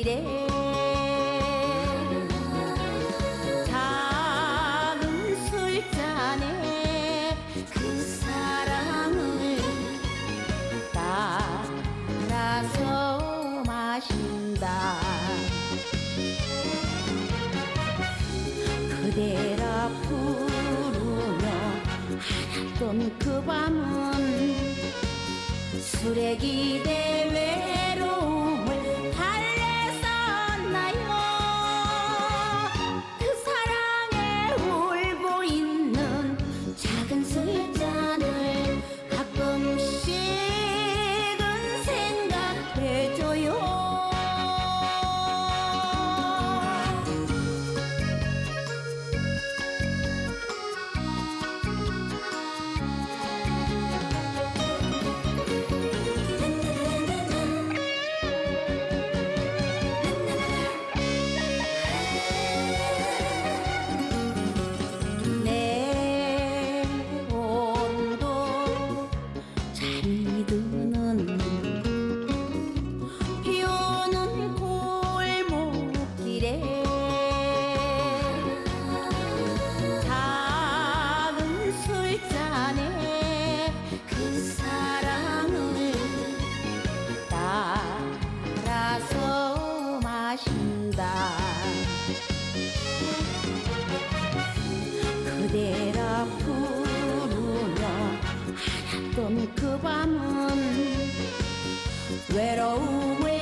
이래 술잔에 그 사랑을 따라서 마신다. 그대라 부르며 알았던 그 밤은 쓰레기 대회 瞳くばむ 외로움에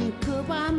ผมคือบ้าน